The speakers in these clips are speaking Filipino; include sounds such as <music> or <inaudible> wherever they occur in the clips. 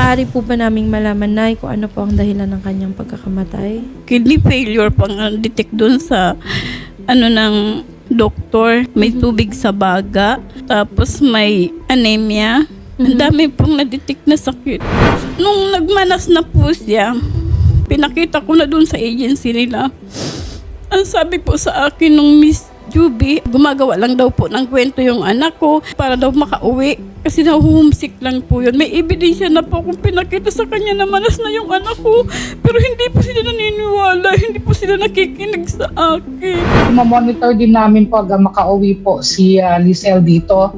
Maaari po ba naming malaman, Nay, kung ano po ang dahilan ng kanyang pagkakamatay? Kidney failure pang detect doon sa ano ng doktor. May tubig sa baga. Tapos may anemia. Ang dami pong na-detect na sakit. Nung nagmanas na po siya, pinakita ko na doon sa agency nila. Ang sabi po sa akin nung Miss Juby, gumagawa lang daw po ng kwento yung anak ko para daw makauwi. Kasi daw homesick lang po yun. May ebidensya na po kung pinakita sa kanya na manas na yung anak ko. Pero hindi po sila naniniwala. Hindi po sila nakikinig sa akin. monitor din namin po hanggang makauwi po si uh, Lizelle dito.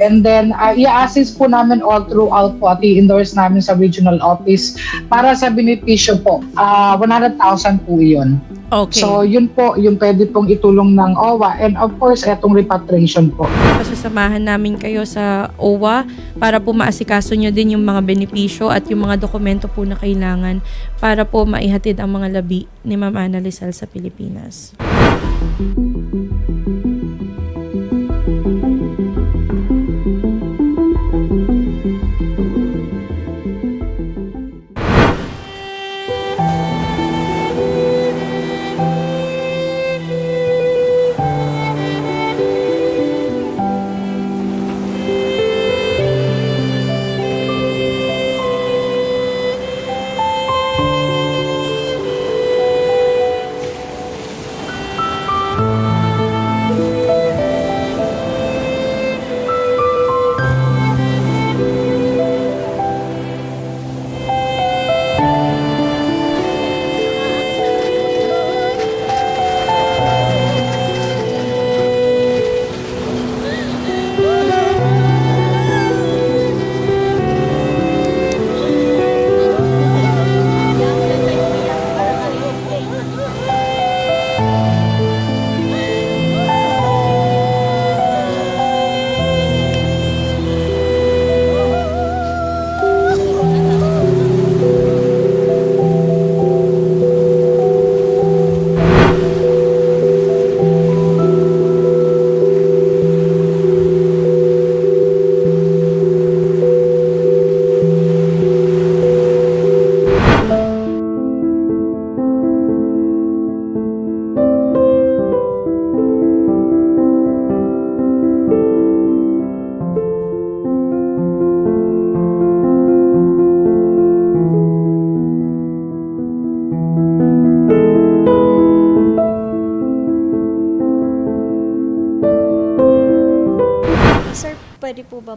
And then, uh, i-assist po namin all throughout po at i-endorse namin sa regional office para sa benepisyo po. Uh, 100,000 po yun. Okay. So, yun po, yung pwede pong itulong ng OWA. And of course, etong repatriation po. Pasasamahan namin kayo sa OWA para po maasikaso nyo din yung mga benepisyo at yung mga dokumento po na kailangan para po maihatid ang mga labi ni Ma'am Ana Lizal sa Pilipinas.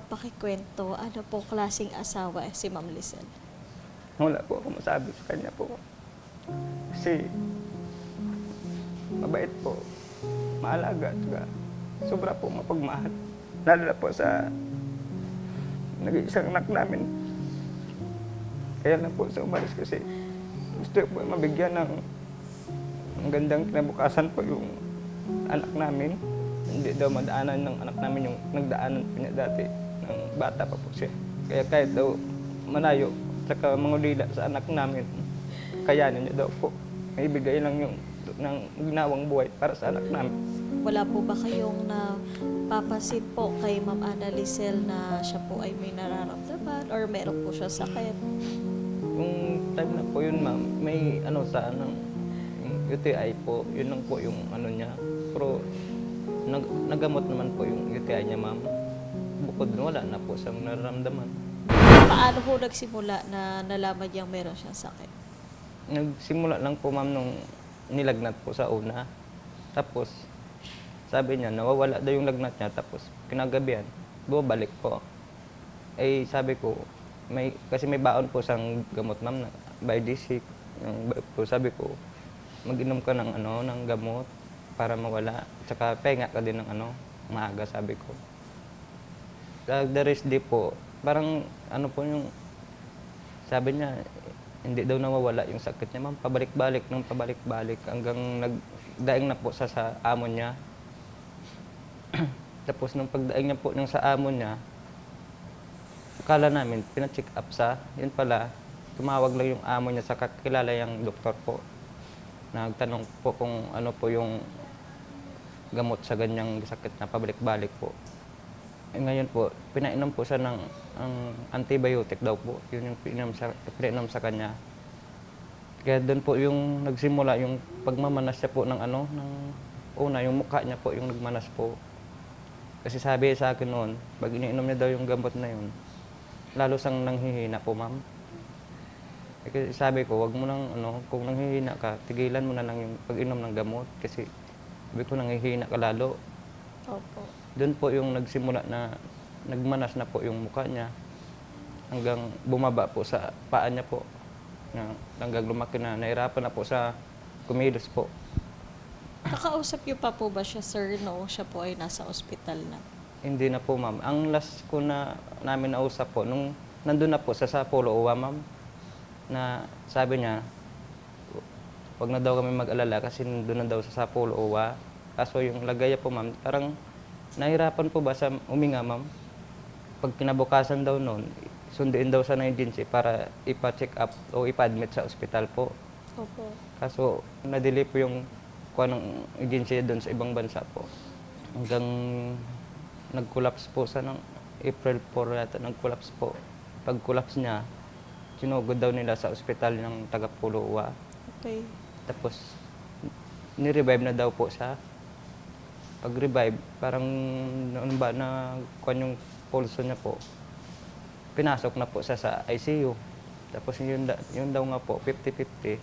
Pakikwento ano po klaseng asawa si Ma'am Lizelle? Wala po ako masabi sa kanya po. Kasi mabait po, maalaga, saka sobra po mapagmahal. Lalo po sa nag-iisang anak namin. Kaya lang po sa umalis kasi gusto po mabigyan ng ng gandang kinabukasan po yung anak namin. Hindi daw madaanan ng anak namin yung nagdaanan po niya dati ng bata pa po siya. Kaya kahit daw malayo, saka mangulila sa anak namin, kayanin niya daw po. Maibigay lang yung ng ginawang buhay para sa anak namin. Wala po ba kayong na papasit po kay Ma'am Ana Lizelle na siya po ay may nararamdaman or meron po siya sakit? Yung time na po yun, ma'am, may ano sa ano, yung UTI po, yun lang po yung ano niya. Pero nag, nagamot naman po yung UTI niya, ma'am. Bukod dun, wala na po sa nararamdaman. Paano po nagsimula na nalaman niyang meron siyang sakit? Nagsimula lang po, ma'am, nung nilagnat po sa una. Tapos, sabi niya, nawawala daw yung lagnat niya. Tapos, kinagabihan, bumabalik po. Eh, sabi ko, may, kasi may baon po siyang gamot, ma'am, na by D6. Yung, po, sabi ko, mag-inom ka ng, ano, ng gamot para mawala. Tsaka, pahinga ka din ng ano, maaga, sabi ko. Sa the rest day po, parang, ano po yung, sabi niya, hindi daw nawawala yung sakit niya, ma'am. Pabalik-balik ng pabalik-balik hanggang nagdaing na po sa sa amo niya. <clears throat> Tapos nung pagdaing niya po ng sa amo niya, akala namin, pina-check up sa, yun pala, tumawag lang yung amo niya sa kakilala yung doktor po. Nagtanong po kung ano po yung gamot sa ganyang sakit na pabalik-balik po. Eh, ngayon po, pinainom po siya ng ang antibiotic daw po. Yun yung pinainom sa, pinainom sa kanya. Kaya doon po yung nagsimula yung pagmamanas niya po ng ano, ng una, yung mukha niya po yung nagmanas po. Kasi sabi sa akin noon, pag iniinom niya daw yung gamot na yun, lalo sang nanghihina po, ma'am. Eh, kasi sabi ko, wag mo nang, ano, kung nanghihina ka, tigilan mo na lang yung pag-inom ng gamot. Kasi sabi ko, nanghihina ka lalo. Opo. Doon po yung nagsimula na nagmanas na po yung mukha niya hanggang bumaba po sa paa niya po. Na, hanggang lumaki na, nahirapan na po sa kumilos po. Nakausap niyo pa po ba siya, sir, noong siya po ay nasa ospital na? Hindi na po, ma'am. Ang last ko na namin nausap po, nung nandun na po sa Sapolo Uwa, ma'am, na sabi niya, wag na daw kami mag-alala kasi nandun na daw sa Sapolo Uwa. Kaso yung lagaya po, ma'am, parang nahirapan po ba sa uminga, ma'am? Pag kinabukasan daw noon, sunduin daw sa ng agency para ipa-check up o ipa-admit sa ospital po. Opo. Kaso, nadili po yung kuha ng agency doon sa ibang bansa po. Hanggang nag-collapse po sa ng April 4 yata, nag-collapse po. Pag-collapse niya, sinugod daw nila sa ospital ng taga Puluwa. Okay. Tapos, ni-revive na daw po siya. Pag-revive, parang noon ba na kuha yung pulso niya po, pinasok na po siya sa ICU. Tapos yun, da- yun daw nga po, 50-50,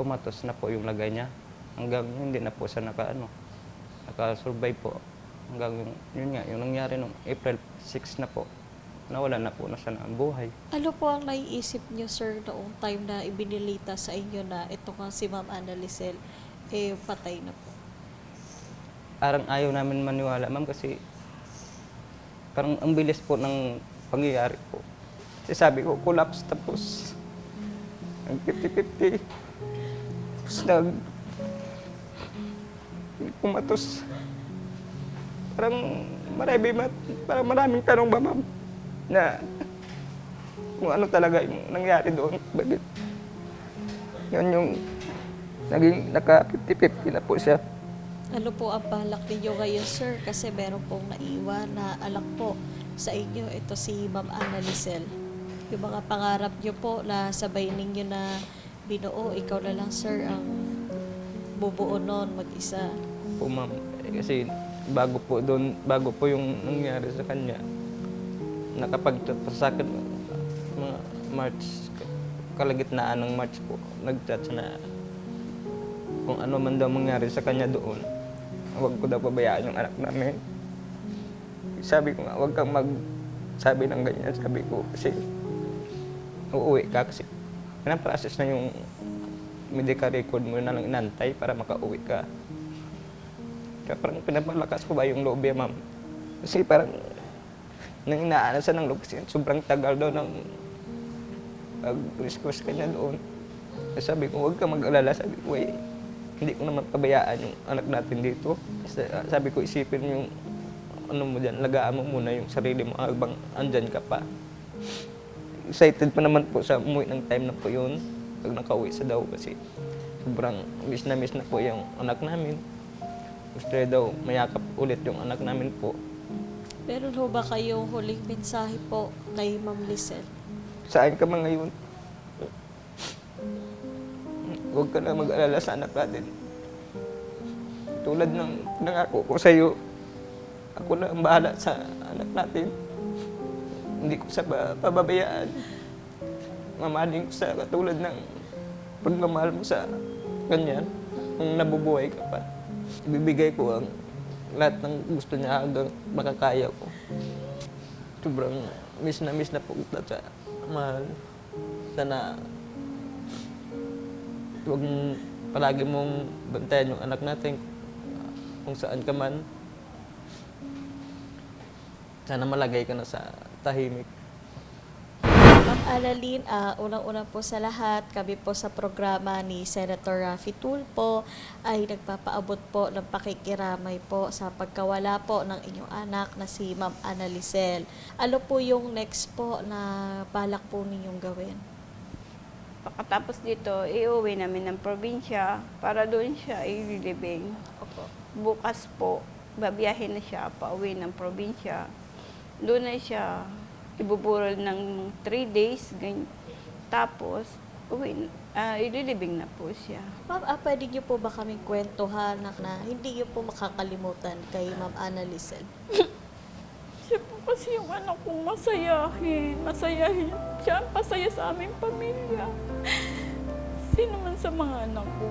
kumatos na po yung lagay niya. Hanggang hindi na po siya naka, ano, naka-survive po. Hanggang yung, yun nga, yung nangyari nung April 6 na po, nawala na po na siya ng buhay. Ano po ang naiisip niyo, sir, noong time na ibinilita sa inyo na ito nga si Ma'am Annalysel, eh, patay na po? Parang ayaw namin maniwala, ma'am, kasi parang ang bilis po ng pangyayari po. Kasi sabi ko, collapse tapos ang 50-50. Tapos nag kumatos. Parang marami, parang maraming tanong ba, ma'am? Na kung ano talaga yung nangyari doon. Bakit? Yun yung naging naka 50-50 na po siya. Ano po ang balak ninyo ngayon, sir? Kasi meron pong naiwan na alak po sa inyo. Ito si Ma'am Annalysel. Yung mga pangarap niyo po na sabay ninyo na binuo, ikaw na lang, sir, ang bubuo noon mag-isa. po ma'am. Eh, kasi bago po doon, bago po yung nangyari sa kanya, nakapag-chat pa sa akin mga March, kalagitnaan ng March po, nag-chat na kung ano man daw mangyari sa kanya doon, huwag ko daw pabayaan yung anak namin. Sabi ko nga, huwag kang mag sabi ng ganyan. Sabi ko, kasi uuwi ka kasi process na yung medical record mo na lang inantay para makauwi ka. Kaya parang pinapalakas ko ba yung loob eh, ma'am. Kasi parang nang inaanasan ng loob sobrang tagal daw ng pag-request kanya doon. Sabi ko, huwag ka mag-alala. Sabi ko, eh, hindi ko naman pabayaan yung anak natin dito. Ah, Sabi ko, isipin yung ano mo dyan, lagaan mo muna yung sarili mo habang andyan ka pa. Excited pa naman po sa umuwi ng time na po yun. Pag nakauwi sa daw kasi sobrang miss na miss na po yung anak namin. Gusto daw mayakap ulit yung anak namin po. Meron ho ba kayong huling mensahe po kay Ma'am Lisel? Saan ka man ngayon? Huwag ka na mag-alala sa anak natin. Tulad ng nangako ko sa iyo, ako na ang bahala sa anak natin. Hindi ko sa pa- pababayaan. Mamahalin ko sa katulad ng pagmamahal mo sa ganyan. Kung nabubuhay ka pa. Ibibigay ko ang lahat ng gusto niya hanggang makakaya ko. Sobrang miss na miss na po kita sa mahal. Sana huwag palagi mong bantayan yung anak natin kung saan ka man. Sana malagay ka na sa tahimik. Ma'am Annalyn, ah, unang-una po sa lahat, kami po sa programa ni Senator Raffy Tulfo ay nagpapaabot po ng pakikiramay po sa pagkawala po ng inyong anak na si Ma'am Annalysel. Ano po yung next po na balak po ninyong gawin? Pagkatapos dito, iuwi namin ng probinsya para doon siya i-living. Opo. Bukas po, babiyahin na siya pauwi ng probinsya. Doon na siya ibuburol ng 3 days. Ganyan. Tapos, uwi, uh, ililibing na po siya. Ma'am, ah, pwede niyo po ba kaming kwentuhan na, na hindi niyo po makakalimutan kay Ma'am po <laughs> kasi yung anak kong masayahin. Masayahin. Siya pasaya sa aming pamilya. Sino man sa mga anak ko,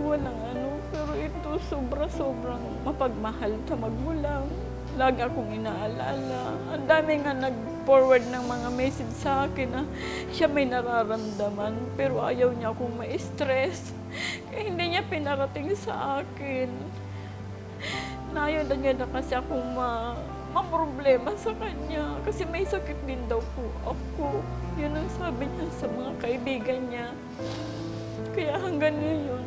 walang ano. Pero ito sobra-sobrang mapagmahal sa magmulang. Lagi akong inaalala. Ang dami nga nag-forward ng mga message sa akin na siya may nararamdaman pero ayaw niya akong ma-stress. Kaya hindi niya pinarating sa akin na ayaw na niya na kasi akong ma problema sa kanya kasi may sakit din daw po ako. Yun ang sabi niya sa mga kaibigan niya. Kaya hanggang ngayon,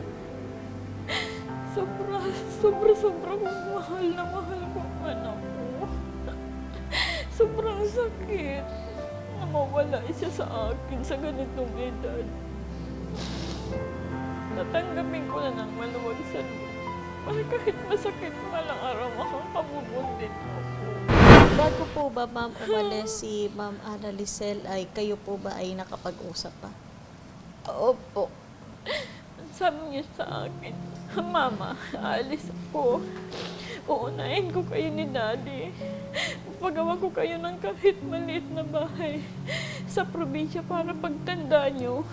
sobra, sobra, sobra kong mahal na mahal ko ang anak ko. Sobrang sakit na mawala siya sa akin sa ganitong edad. Tatanggapin ko na ng maluwag sa loob. Kahit masakit malang araw. Bago po ba ma'am umalis si Ma'am Ana Lisel ay kayo po ba ay nakapag-usap pa? Opo. Sabi niya sa akin, Mama, aalis ako. Uunahin ko kayo ni Daddy. Pagawa ko kayo ng kahit maliit na bahay sa probinsya para pagtanda niyo.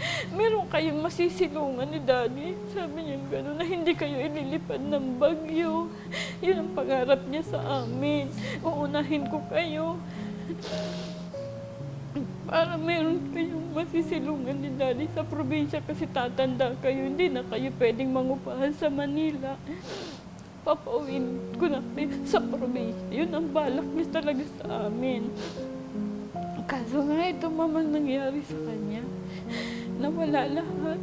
<laughs> Meron kayong masisilungan ni Daddy. Sabi niya gano'n na hindi kayo ililipad ng bagyo. Yun ang pangarap niya sa amin. Uunahin ko kayo para meron kayong masisilungan ni Daddy sa probinsya kasi tatanda kayo, hindi na kayo pwedeng mangupahan sa Manila. Papauwin ko na kayo sa probinsya. Yun ang balak niya talaga sa amin. Kaso nga ito mamang nangyari sa kanya. Nawala lahat.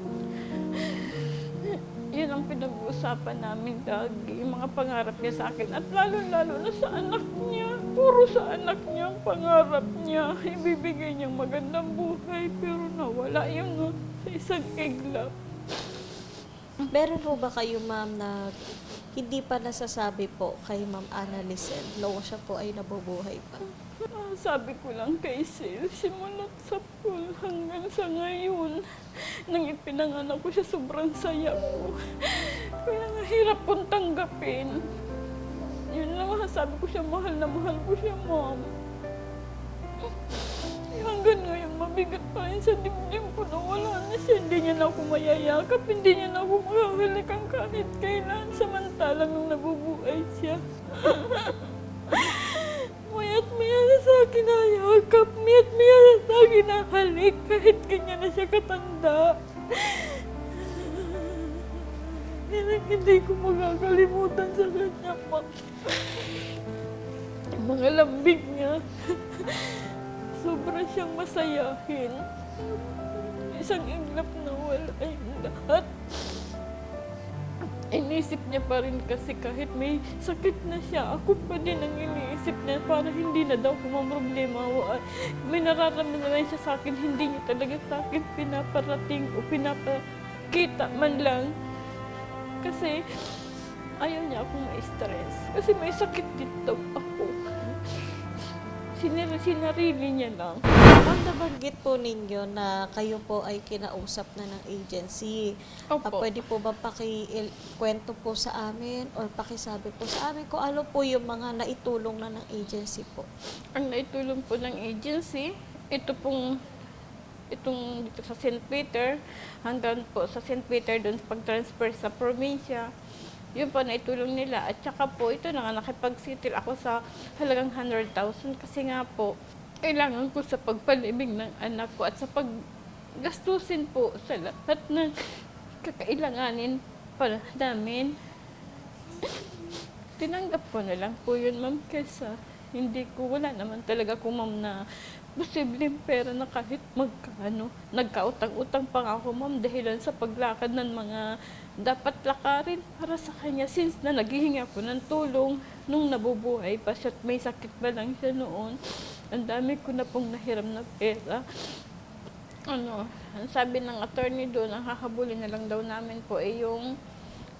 Yun ang pinag-uusapan namin lagi, yung mga pangarap niya sa akin. At lalo-lalo na sa anak niya. Puro sa anak niya ang pangarap niya. Ibibigay niyang magandang buhay, pero nawala yun no, sa isang iglap. Meron po ba kayo ma'am na hindi pa nasasabi po kay Ma'am Ana Lisel no siya po ay nabubuhay pa? Ah, sabi ko lang kay Sil, simulat sa pool hanggang sa ngayon. Nang ipinanganak ko siya, sobrang saya ko. Kaya nga hirap kong tanggapin. Yun lang, sabi ko siya, mahal na mahal ko siya, mom. Mabigat pa rin sa dibdib ko na wala na siya. Hindi niya na ako mayayakap, hindi niya na ako makakalikan kahit kailan. Samantalang nung nabubuhay siya. <laughs> Mayat maya na sa akin na yakap, mayat maya na sa akin na halik, kahit ganyan na siya katanda. <laughs> Yan hindi ko makakalimutan sa kanya. Yung mga lambing niya, <laughs> sobra siyang masayahin. Isang iglap na wala yung lahat. Inisip niya pa rin kasi kahit may sakit na siya, ako pa din ang iniisip niya para hindi na daw problema. May nararamdaman na rin siya sa akin, hindi niya talaga sa akin pinaparating o pinapakita man lang. Kasi ayaw niya akong ma-stress. Kasi may sakit dito ako. Sinir sinarili niya lang. Ma'am, nabanggit po ninyo na kayo po ay kinausap na ng agency. Ah, Opo. pwede po ba paki-kwento po sa amin or pakisabi po sa amin kung ano po yung mga naitulong na ng agency po? ang naitulong po ng agency, ito pong itong dito sa St. Peter, hanggang po sa St. Peter doon pag-transfer sa probinsya. Yun po naitulong nila. At saka po, ito na nga, nakipag-settle ako sa halagang 100,000 kasi nga po, kailangan ko sa pagpalibing ng anak ko at sa paggastusin po sa lahat ng kakailanganin para namin. Tinanggap ko na lang po yun, ma'am, kaysa hindi ko, wala naman talaga ko, ma'am, na posibleng pera na kahit magkano. Nagkautang-utang pa ako, ma'am, dahilan sa paglakad ng mga dapat lakarin para sa kanya since na naghihingi ako ng tulong nung nabubuhay pa siya at may sakit pa lang siya noon. Ang dami ko na pong nahiram na pera. Ano, ang sabi ng attorney doon, ang hahabulin na lang daw namin po ay yung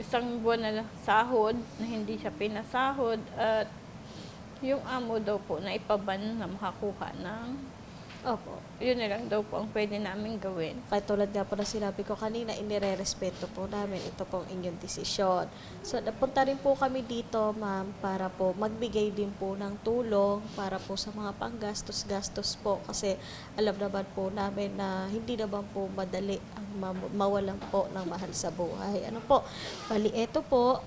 isang buwan na sahod na hindi siya pinasahod at Yung amo daw po na ipaban na makakuha ng, Opo. yun na lang daw po ang pwede namin gawin. Kaya tulad nga po na sinabi ko kanina, inire-respeto po namin ito pong inyong desisyon. So, napunta rin po kami dito, ma'am, para po magbigay din po ng tulong para po sa mga panggastos-gastos po. Kasi alam naman po namin na hindi naman po madali ang ma- mawalan po ng mahal sa buhay. Ano po? Bali, eto po,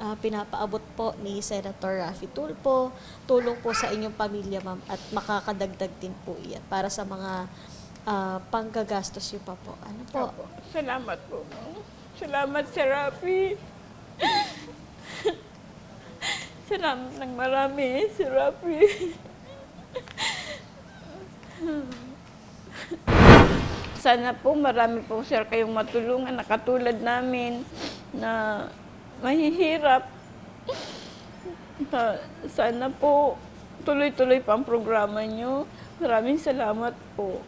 ah, pinapaabot po ni Senator Raffy Tulpo, tulong po sa inyong pamilya, ma'am, at makakadagdag din po iyan para sa mga ah, panggagastos yun pa po. Ano po? Opo. Salamat po. Salamat, Sir Rafi. <laughs> Salamat ng marami, Sir Rafi. <laughs> Sana po marami po sir kayong matulungan na katulad namin na mahihirap. Sa- Sana po tuloy-tuloy pa ang programa nyo. Maraming salamat po.